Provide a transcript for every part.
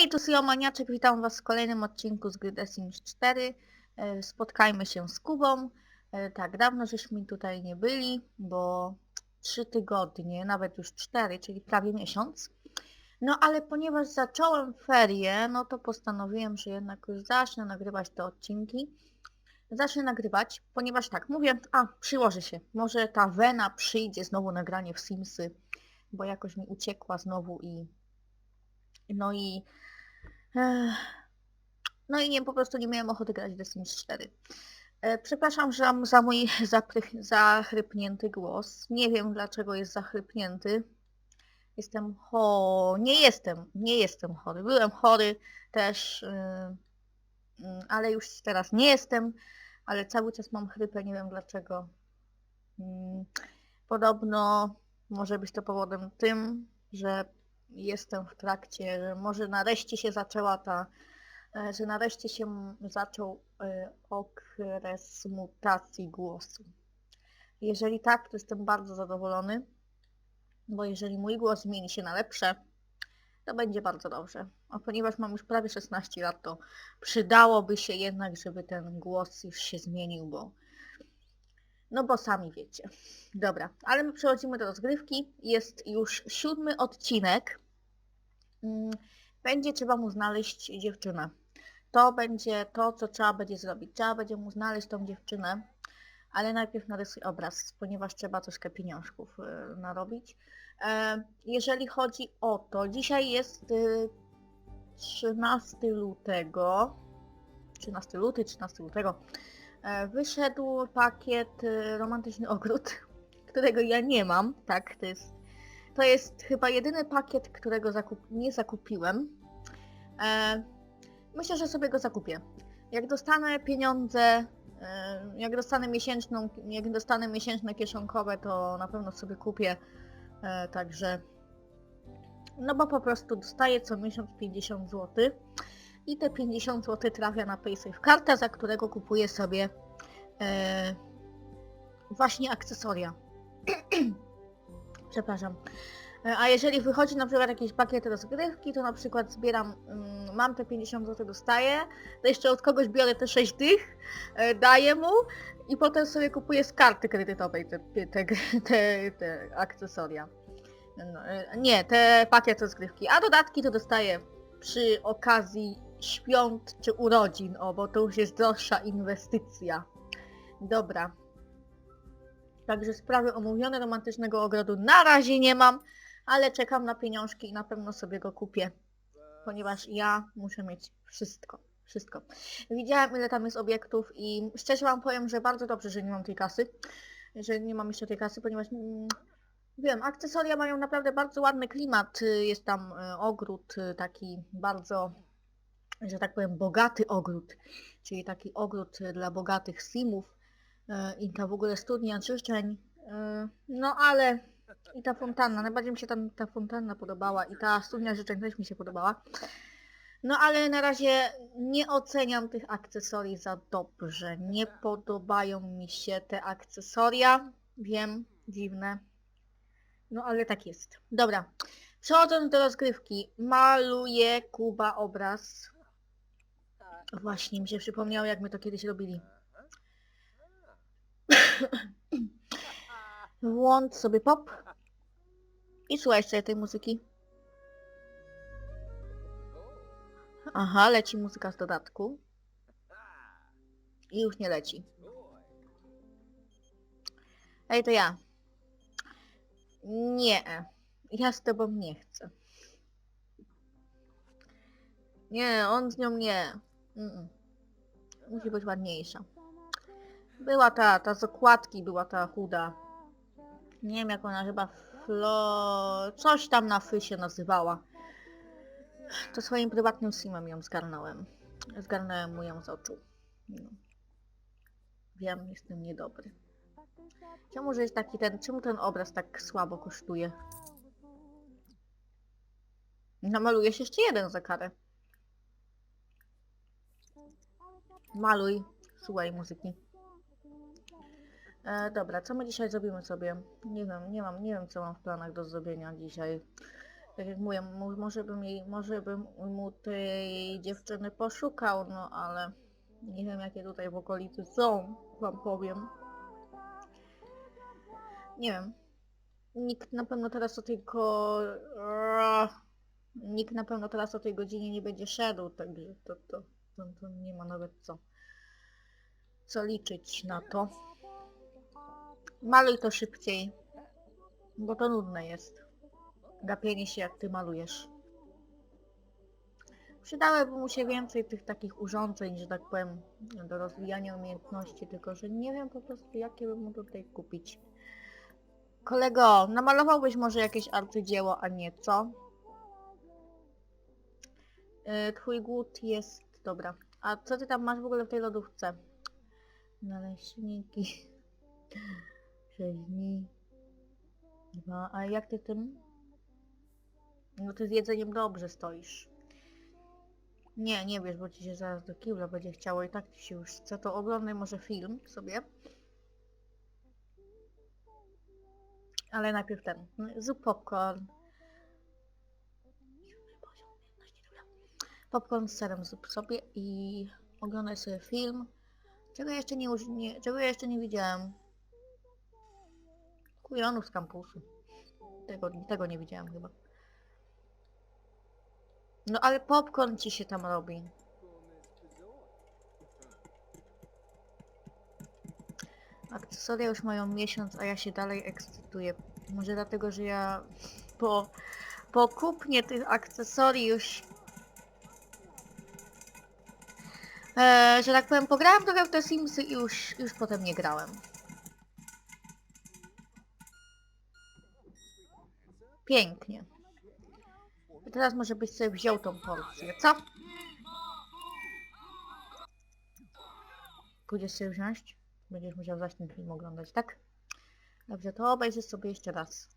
Hej, tu Syomaniaczek, witam Was w kolejnym odcinku z gry The Sims 4. E, Spotkajmy się z Kubą. E, Tak, dawno żeśmy tutaj nie byli, bo trzy tygodnie, nawet już cztery, czyli prawie miesiąc. No ale ponieważ zacząłem ferie, no to postanowiłem, że jednak już zacznę nagrywać te odcinki. Zacznę nagrywać, ponieważ tak, mówię, a przyłoży się, może ta Wena przyjdzie znowu nagranie w Simsy, bo jakoś mi uciekła znowu i no i... No i nie, po prostu nie miałem ochoty grać w Sims 4. E, Przepraszam za, za mój zachrypnięty głos. Nie wiem dlaczego jest zachrypnięty. Jestem cho... Nie jestem, nie jestem chory. Byłem chory też, yy, yy, ale już teraz nie jestem. Ale cały czas mam chrypę, nie wiem dlaczego. Mm, Podobno może być to powodem tym, że jestem w trakcie, że może nareszcie się zaczęła ta, e, że nareszcie się zaczął e, okres mutacji głosu. Jeżeli tak, to jestem bardzo zadowolony, bo jeżeli mój głos zmieni się na lepsze, to będzie bardzo dobrze. A ponieważ mam już prawie 16 lat, to przydałoby się jednak, żeby ten głos już się zmienił, bo no bo sami wiecie. Dobra, ale my przechodzimy do rozgrywki. Jest już siódmy odcinek. Mm, Będzie trzeba mu znaleźć dziewczynę. To będzie to, co trzeba będzie zrobić. Trzeba będzie mu znaleźć tą dziewczynę, ale najpierw narysuj obraz, ponieważ trzeba troszkę pieniążków y, narobić. E, Jeżeli chodzi o to, dzisiaj jest y, 13 lutego. 13 luty, 13 lutego. E, Wyszedł pakiet y, Romantyczny Ogród, którego ja nie mam, tak, to jest, to jest chyba jedyny pakiet, którego zakup, nie zakupiłem. E, myślę, że sobie go zakupię. Jak dostanę pieniądze, e, jak dostanę miesięczną, jak dostanę miesięczne kieszonkowe, to na pewno sobie kupię, e, także no bo po prostu dostaję co miesiąc 50 zł i te 50 zł trafia na PaySafe kartę, za którego kupuję sobie e, właśnie akcesoria. Przepraszam. E, A jeżeli wychodzi na przykład jakiś pakiet rozgrywki, to na przykład zbieram, mm, mam te 50 zł, dostaję, to jeszcze od kogoś biorę te 6 tych, e, daję mu i potem sobie kupuję z karty kredytowej te, te, te, te akcesoria. No, e, nie, te pakiet rozgrywki, a dodatki to dostaję przy okazji świąt czy urodzin, o, bo to już jest droższa inwestycja. Dobra. Także sprawy omówione romantycznego ogrodu na razie nie mam, ale czekam na pieniążki i na pewno sobie go kupię, ponieważ ja muszę mieć wszystko. Wszystko. Widziałem ile tam jest obiektów i szczerze wam powiem, że bardzo dobrze, że nie mam tej kasy, że nie mam jeszcze tej kasy, ponieważ mm, wiem, akcesoria mają naprawdę bardzo ładny klimat. Y, Jest tam y, ogród y, taki bardzo że tak powiem, bogaty ogród, czyli taki ogród y, dla bogatych simów y, i ta w ogóle studnia życzeń. y, No ale i ta fontanna, najbardziej mi się tam ta fontanna podobała i ta studnia życzeń też mi się podobała. No ale na razie nie oceniam tych akcesorii za dobrze. Nie podobają mi się te akcesoria. Wiem, dziwne. No ale tak jest. Dobra. Przechodząc do rozgrywki. Maluję Kuba obraz. Właśnie mi się przypomniało, jak my to kiedyś robili. Włącz sobie pop i słuchaj sobie tej muzyki. Aha, leci muzyka z dodatku. I już nie leci. Ej, to ja. Nie. Ja z tobą nie chcę. Nie, on z nią nie. Mm-mm. Musi być ładniejsza. Była ta, ta z okładki była ta chuda. Nie wiem jak ona chyba Flo... Coś tam na fy się nazywała. To swoim prywatnym simem ją zgarnąłem. Zgarnąłem mu ją z oczu. No. Wiem, jestem niedobry. Czemu, że jest taki ten... Czemu ten obraz tak słabo kosztuje? Namalujesz jeszcze jeden za karę. Maluj. Słuchaj muzyki. E, dobra, co my dzisiaj zrobimy sobie? Nie wiem, nie mam, nie wiem co mam w planach do zrobienia dzisiaj. Tak jak mówię, mo- może bym jej, może bym mu tej dziewczyny poszukał, no ale nie wiem jakie tutaj w okolicy są, wam powiem. Nie wiem. Nikt na pewno teraz o tej go... Nikt na pewno teraz o tej godzinie nie będzie szedł, także to, to, to, to nie ma nawet co, co liczyć na to. Maluj to szybciej, bo to nudne jest. Gapienie się jak ty malujesz. Przydałyby mu się więcej tych takich urządzeń, że tak powiem, do rozwijania umiejętności, tylko że nie wiem po prostu jakie bym mu tutaj kupić. Kolego, namalowałbyś może jakieś arcydzieło, a nie co? Yy, twój głód jest... Dobra. A co ty tam masz w ogóle w tej lodówce? Naleśniki. 6 dni. Dwa. A jak ty tym? No ty z jedzeniem dobrze stoisz. Nie, nie wiesz, bo ci się zaraz do kibla będzie chciało i tak ci się już chce, to oglądaj może film sobie. Ale najpierw ten, zrób popcorn. Popcorn z serem zrób sobie i oglądaj sobie film. Czego jeszcze nie, nie, czego jeszcze nie widziałem? Kujonów z kampusu. Tego, tego nie widziałem chyba. No ale popcorn ci się tam robi. Akcesoria już mają miesiąc, a ja się dalej ekscytuję. Może dlatego, że ja po, po kupnie tych akcesorii już... E, że tak powiem, pograłem trochę w te Simsy i już, już potem nie grałem. Pięknie. Teraz może byś sobie wziął tą porcję, co? Pójdziesz sobie wziąć? Będziesz musiał zaś ten film oglądać, tak? Dobrze, to obejrzysz sobie jeszcze raz.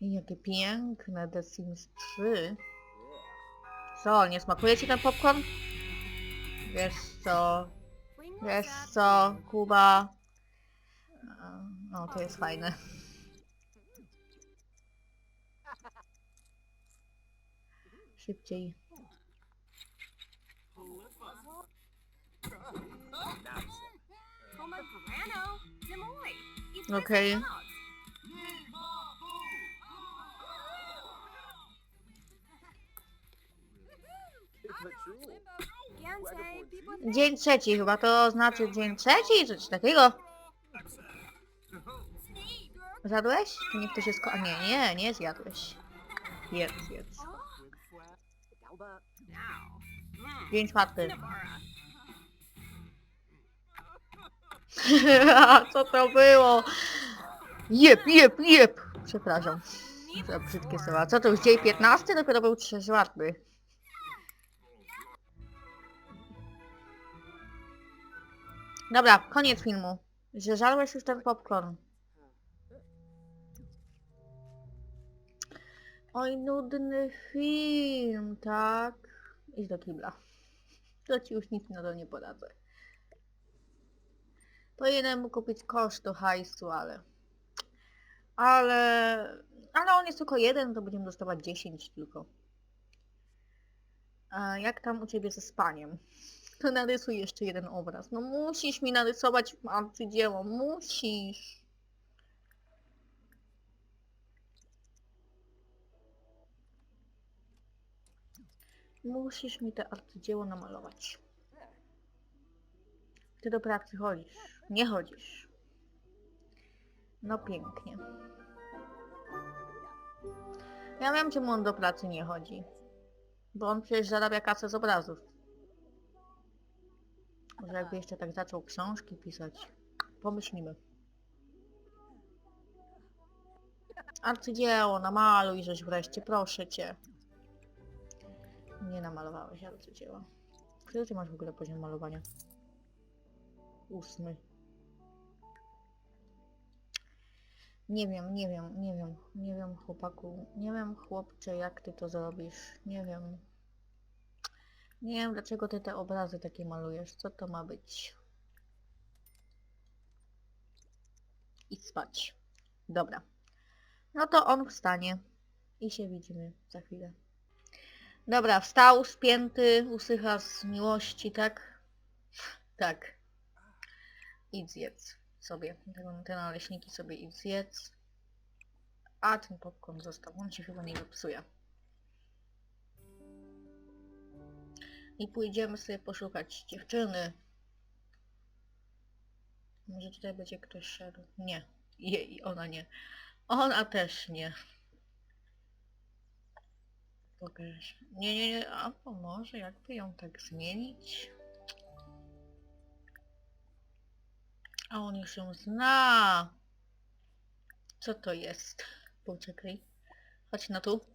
I jakie piękne The Sims 3. Co, nie smakuje ci ten popcorn? Wiesz co, wiesz co, Kuba? No, to jest fajne. Szybciej. Okej. Dzień trzeci chyba, to znaczy dzień trzeci, czy coś takiego? Zjadłeś? Czy nie ktoś jest ko... A nie, nie, nie zjadłeś. Jedz, jedz. Dzień czwarty. Co to było? Jep, jep, jep. Przepraszam. Za brzydkie słowa. Co to już dzień 15? Dopiero był czwarty. Dobra, koniec filmu. Że żarłeś już ten popcorn. Oj, nudny film, tak? Idź do kibla. To ci już nic na to nie poradzę. Powinienem mu kupić kosz do hajsu, ale... Ale... Ale on jest tylko jeden, to będziemy dostawać 10 tylko. A jak tam u ciebie ze spaniem? To narysuj jeszcze jeden obraz. No musisz mi narysować arcydzieło, musisz. Musisz mi te arcydzieło namalować. Ty do pracy chodzisz. Nie chodzisz. No pięknie. Ja wiem, czemu on do pracy nie chodzi. Bo on przecież zarabia kasę z obrazów. Może jakby jeszcze tak zaczął książki pisać. Pomyślimy. Arcydzieło, namaluj żeś wreszcie, proszę cię. Nie namalowałeś arcydzieła. Który ty masz w ogóle poziom malowania? Ósmy. Nie wiem, nie wiem, nie wiem, nie wiem chłopaku, nie wiem chłopcze jak ty to zrobisz, nie wiem. Nie wiem dlaczego ty te obrazy takie malujesz, co to ma być? i spać. Dobra. No to on wstanie i się widzimy za chwilę. Dobra, wstał, spięty, usycha z miłości, tak? Tak. Idź zjedz sobie. Te- naleśniki sobie idź zjedz. A ten popcorn został, on się chyba nie zepsuje. I pójdziemy sobie poszukać dziewczyny. Może tutaj będzie ktoś szedł? Nie. Jej, ona nie. Ona też nie. Pokaż. Nie, nie, nie. A może jakby ją tak zmienić? A on już ją zna. Co to jest? Poczekaj. Chodź na tu.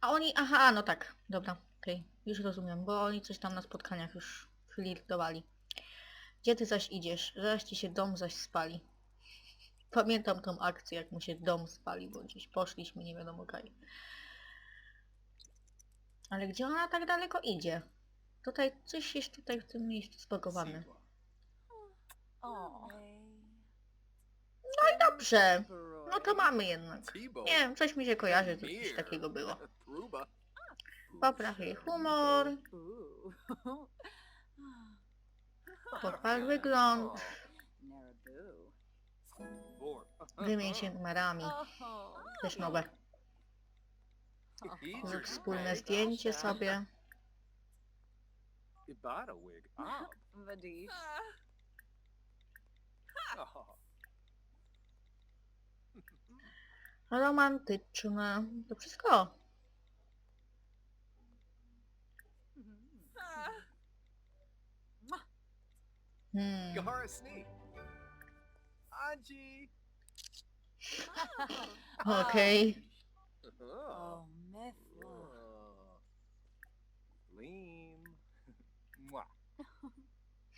A oni, aha, no tak, dobra, okej, już rozumiem, bo oni coś tam na spotkaniach już flirtowali. Gdzie ty zaś idziesz? Zaraz ci się dom zaś spali. Pamiętam tą akcję, jak mu się dom spali, bo gdzieś poszliśmy, nie wiadomo kaj. Ale gdzie ona tak daleko idzie? Tutaj, coś jest tutaj w tym miejscu zbagowane. O. No i dobrze, no to mamy jednak. Nie wiem, coś mi się kojarzy, że coś takiego było. Popraw jej humor, popraw wygląd, wymień się numerami, też nowe. Zrób wspólne zdjęcie sobie. Wig. Vadish. Oh. Romantyczne. To wszystko. Hmm. Sneak. Anji. Okej. Oh.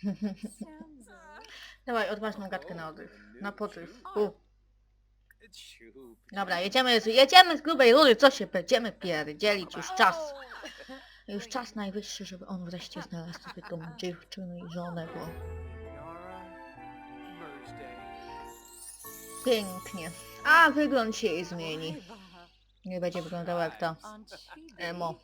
Dawaj, odważną gadkę na oddech. Na potyw. U. Dobra, jedziemy, z- jedziemy z grubej rury, co się będziemy pierdzielić, już czas. Już czas najwyższy, żeby on wreszcie znalazł sobie tą dziewczynę i żonę, bo pięknie. A wygląd się jej zmieni. Nie będzie wyglądała jak ta emo.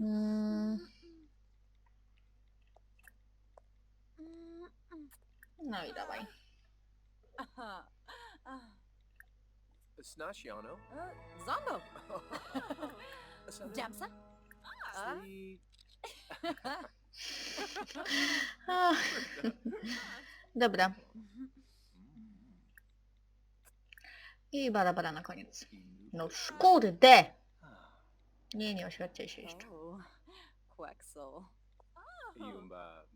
Mm. No i dawaj. Aha. Aha. Snasiano. E, Zondo! Jamsa? Tak. Tak. Dobra. I bara bara na koniec. No kurde! Nie, nie oświadczaj się jeszcze. O, Jumba.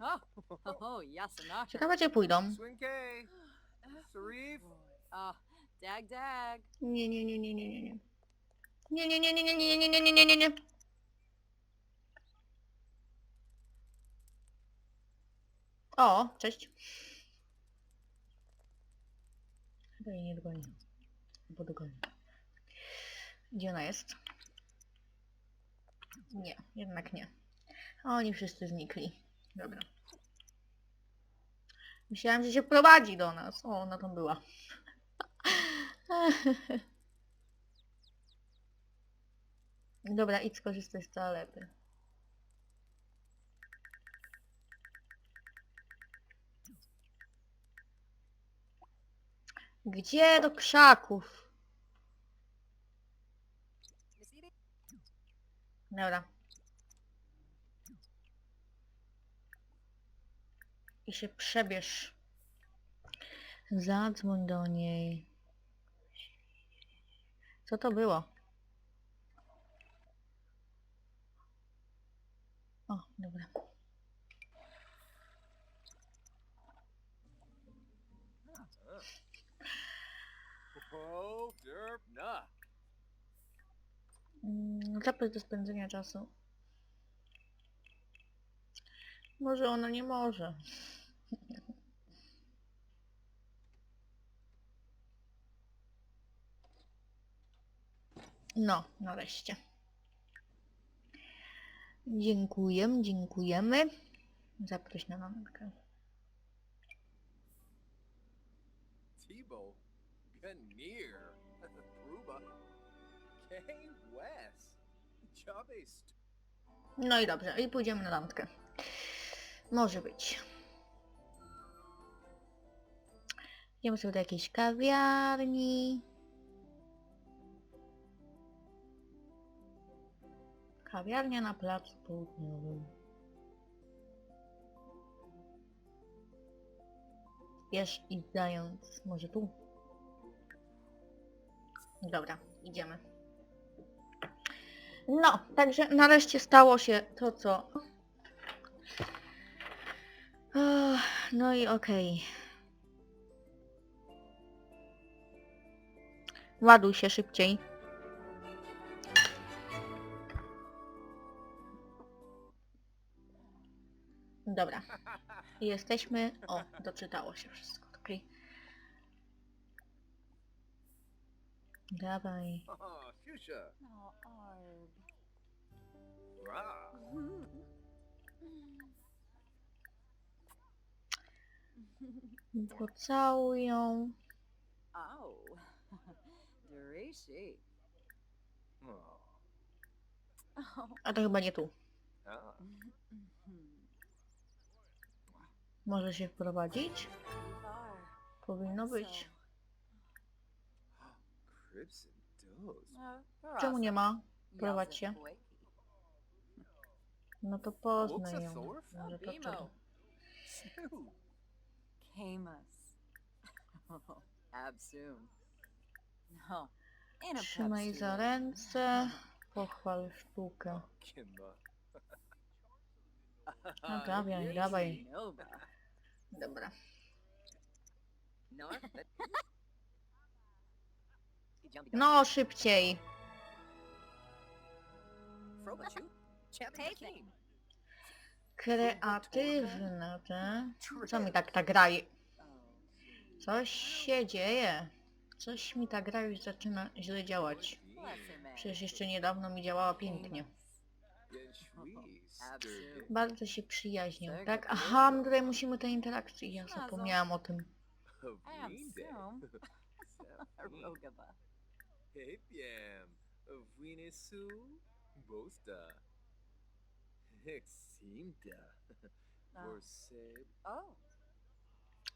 Moosh. Oh. Oh, Yasanasha. Ciekawe gdzie pójdą. Swinke. Sarif. Ah, dag dag. Nie, nie, nie, nie, nie, nie, nie. Nie, nie, nie, nie, nie, nie, nie, nie, nie, nie, nie, nie. O, cześć. Chyba jej nie dogoni. Bo dogoni. Gdzie ona jest? Nie, jednak nie. Oni wszyscy znikli. Dobra. Myślałem, że się prowadzi do nas. O, ona tam była. Dobra, idź skorzystaj z toalety. Gdzie do krzaków? Dobra. I się przebierz. Zadzwoń do niej. Co to było? O, dobra. Mm, Zapyt do spędzenia czasu. Może ona nie może. No, nareszcie. Dziękuję, dziękujemy. Zaproś na lampkę. Tebow. Ganir. Pruba. Kay West. St- No i dobrze, i pójdziemy na lampkę. Może być. Idziemy sobie do jakiejś kawiarni. Kawiarnia na placu południowym. Wiesz, i może tu? Dobra, idziemy. No, także nareszcie stało się to, co... No i okej. Ładuj się szybciej. Dobra. Jesteśmy... O, doczytało się wszystko, okej. Dawaj. Oh, Fuchsia. Oh, Arb. Rah. Pocałują. Oh. A to chyba nie tu. Może się wprowadzić? Powinno być. Crimson Dose. Uh, Czemu nie ma? Prowadź się. No to poznaj ją. Może to. Camus. Absum. No. A Trzymaj za ręce. Pochwal sztukę. No dawaj, dawaj. Dobra. No szybciej. Kreatywne te. Co mi tak ta gra... Coś się dzieje. Coś mi ta gra już zaczyna źle działać. Przecież jeszcze niedawno mi działała pięknie. Bardzo się przyjaźnią, tak? Aha, my tutaj musimy te interakcje. Ja zapomniałam o tym.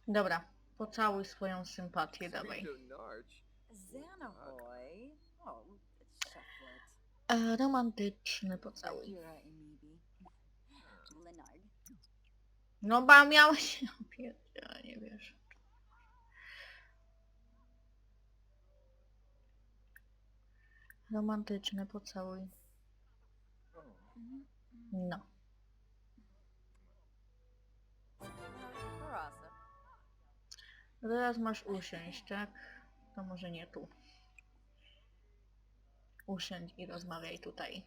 Dobra, pocałuj swoją sympatię, dawaj. Xanahoy. E, romantyczny pocałuj. Leonard. No ba, miałeś... Ja pierdzielę, nie wiesz. Romantyczny pocałuj. Oh. No. Teraz masz usiąść, tak? To może nie tu. Usiądź i rozmawiaj tutaj.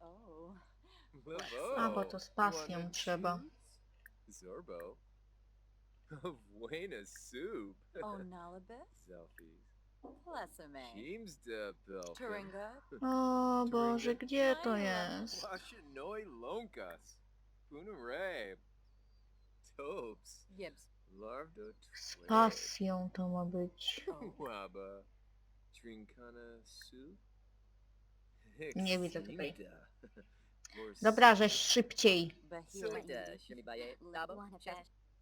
Oh. A, bo to z pasją trzeba. Zorbo. Buena soup. Oh. James de Belfin. Turinga. O Boże, gdzie to jest? Washinoi Lonkas. Punaray. Topes. Gibbs. Larvdo Z pasją to ma być. Waba. Trinkana soup. Nie widzę tutaj. Dobra, żeś szybciej. Soda. Shimibaye, Labo.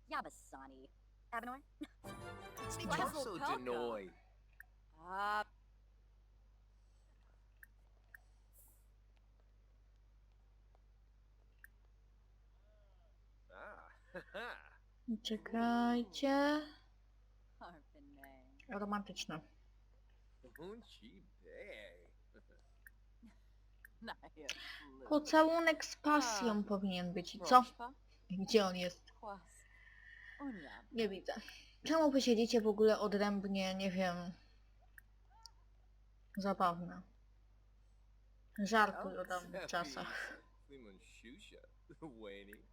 Yabasani, Torso. Denoy. Ah, Ah. haha. Czekajcie. Romantyczne. Pocałunek z pasją powinien być. I co? Gdzie on jest? Nie widzę. Czemu wy siedzicie w ogóle odrębnie, nie wiem... Zabawne. Żartuj o dawnych czasach.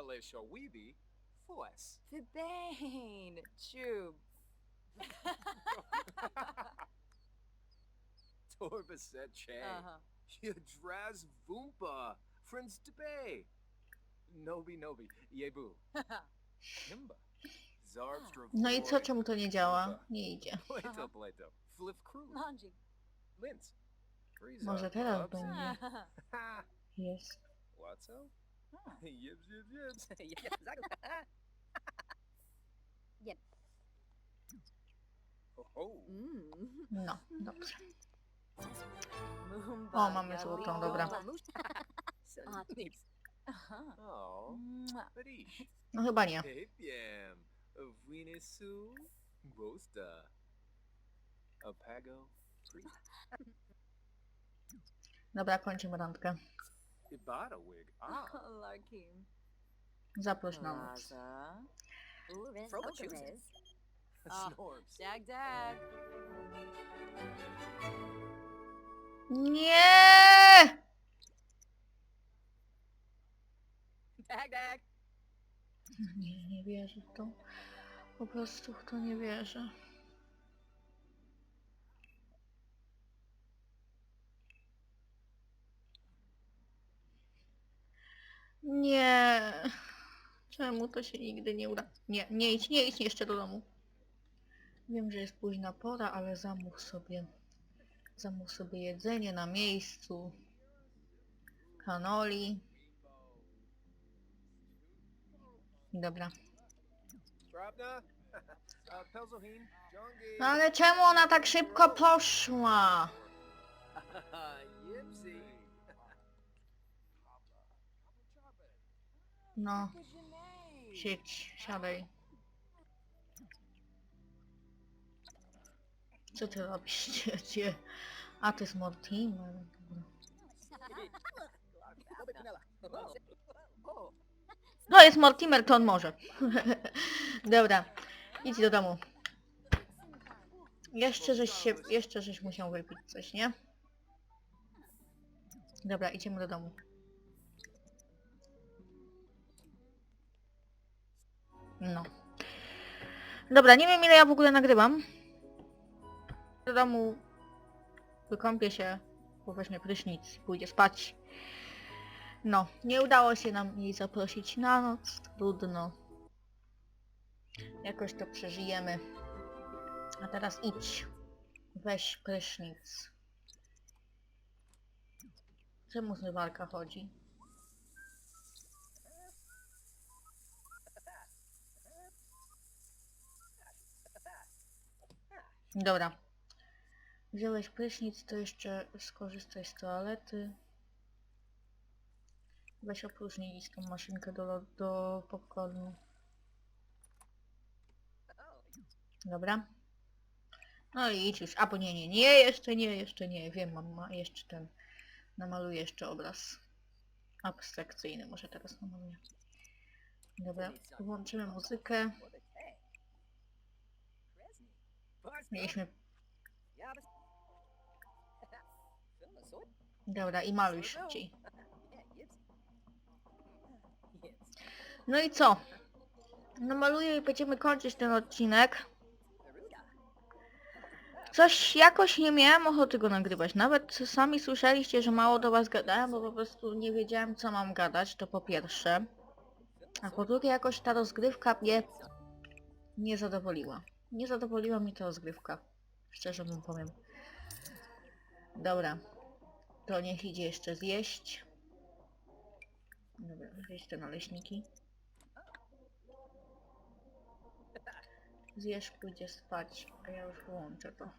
Limun Shusha. Wayne. Halesha Weeby. Fues. Fibane. Chub. Torbaset Che. Uh-huh. Yadraz Vumpa. Friends Debay. Nobi Nobi. Yebu. Himba. Zarbstra No i co, czemu to nie działa? Nie idzie. Plato Plato. Flip Crew. Manji. Linz. Frieza. Może teraz Bubs. będzie. Jest. What's up? Huh. Yips, yips, yips. Yep. Ho, ho. Mm. No, dobrze. O, mamy złotą, dobra. Ah, Uh-huh. Oh, Mwah. Barish. No chyba nie. Bosta. Apago. Priest. Dobra, kończymy randkę. Ibada wig. Ah. Larkim. Zaproś na noc. Choosing. Ah. Snorps. Dag dag. Nie! Dag dag. Nie, nie wierzę w to. Po prostu w to nie wierzę. Nie. Czemu to się nigdy nie uda? Nie, nie idź, nie idź jeszcze do domu. Wiem, że jest późna pora, ale zamów sobie. Zamów sobie jedzenie na miejscu. Kanoli. Dobra. No ale czemu ona tak szybko poszła? No, siedź, siadaj. Co ty robisz, dziecię? A to jest Mortimer. Dobra. No jest Mortimer, to on może. Dobra, idź do domu. Jeszcze żeś się, jeszcze żeś musiał wypić coś, nie? Dobra, idziemy do domu. No. Dobra, nie wiem ile ja w ogóle nagrywam. Do domu wykąpię się, bo weźmie prysznic pójdzie spać. No, nie udało się nam jej zaprosić na noc, trudno. Jakoś to przeżyjemy. A teraz idź. Weź prysznic. Czemu zmywarka chodzi? Dobra. Wziąłeś prysznic, to jeszcze skorzystaj z toalety. Weź opróżnij tą maszynkę do, do popcornu. Dobra. No i idź już. A bo nie, nie, nie, jeszcze nie, jeszcze nie. Wiem, mam ma jeszcze ten. Namaluję jeszcze obraz. Abstrakcyjny może teraz namaluję. Dobra, włączymy muzykę. Mieliśmy... Dobra, i maluj szybciej. No i co? Namaluję i będziemy kończyć ten odcinek. Coś jakoś nie miałem ochoty go nagrywać. Nawet sami słyszeliście, że mało do was gadałem, bo po prostu nie wiedziałem co mam gadać, to po pierwsze. A po drugie jakoś ta rozgrywka mnie nie zadowoliła. Nie zadowoliła mnie ta rozgrywka. Szczerze wam powiem. Dobra. To niech idzie jeszcze zjeść. Dobra, zjeść te naleśniki. Zjesz, pójdzie spać, a ja już wyłączę to.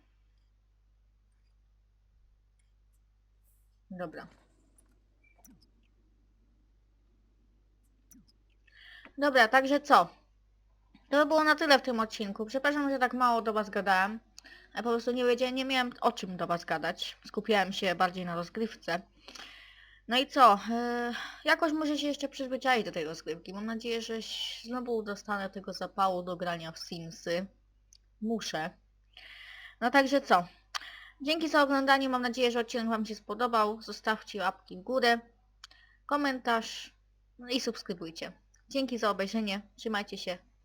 Dobra. Dobra, także co? To by było na tyle w tym odcinku. Przepraszam, że tak mało do was gadałem. Ja po prostu nie wiedziałem, nie miałem o czym do was gadać. Skupiałem się bardziej na rozgrywce. No i co? Yy, jakoś muszę się jeszcze przyzwyczaić do tej rozgrywki. Mam nadzieję, że znowu dostanę tego zapału do grania w Simsy. Muszę. No także co? Dzięki za oglądanie. Mam nadzieję, że odcinek wam się spodobał. Zostawcie łapki w górę, komentarz no i subskrybujcie. Dzięki za obejrzenie. Trzymajcie się